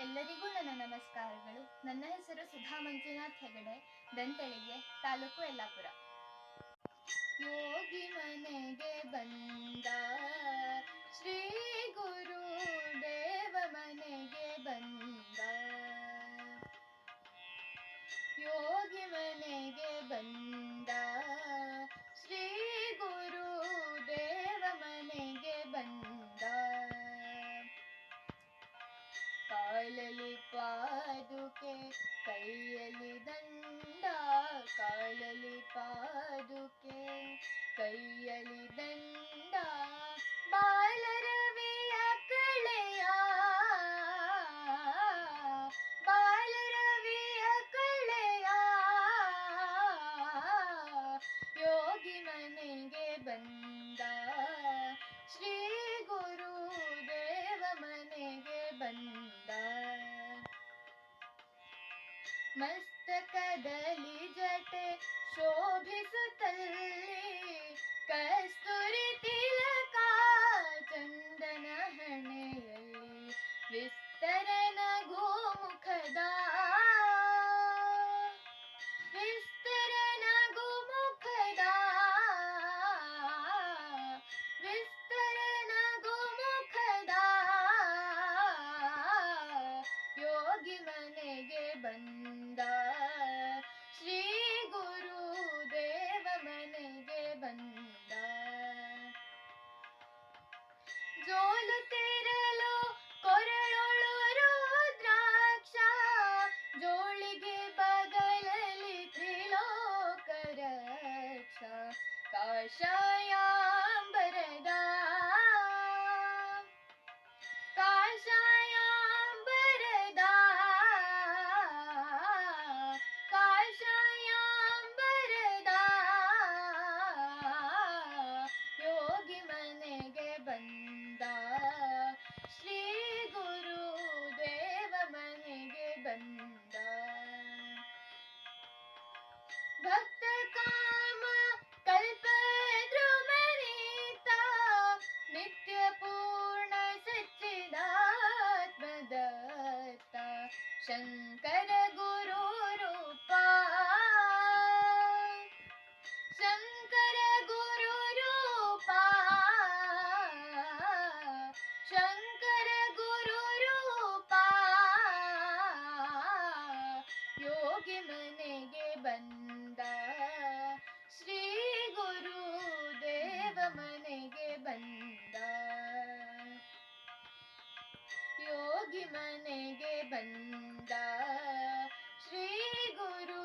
ಎಲ್ಲರಿಗೂ ನನ್ನ ನಮಸ್ಕಾರಗಳು. ನನ್ನ ಹೆಸರು ಸುಧಾ ಮಂಜುನಾಥ್ ಹೆಗಡೆ, ದಂತಳಿಗೆ ತಾಲೂಕು ಯಲ್ಲಾಪುರ. ಯೋಗಿ ಮನೆಗೆ ಬಂದ ಶ್ರೀ ಗುರು ದೇವ ಮನೆಗೆ ಬಂದ ಯೋಗಿ ಮನೆಗೆ ಬಂದ ಮಸ್ತಕದಲ್ಲಿ ಜಟೆ ಶೋಭಿಸುತ್ತಲ್ಲಿ ಕಸ್ತೂರಿ ತಿಲಕ ಚಂದನ ಹಣೆಯಲ್ಲಿ ವಿಸ್ತರನ ಗೋಮುಖದ शायार काशायार काशायां बरदा मनेगे बन्द श्री गुरुदेव मने ब ಶಂಕರ ಗುರು ರೂಪ ಶಂಕರ ಗುರು ರೂಪ ಶಂಕರ ಗುರು ರೂಪ ಯೋಗಿ ಮನೆಗೆ ಬಂದ ಯೋಗಿ ಮನೆಗೆ ಬಂದ ಶ್ರೀ ಗುರು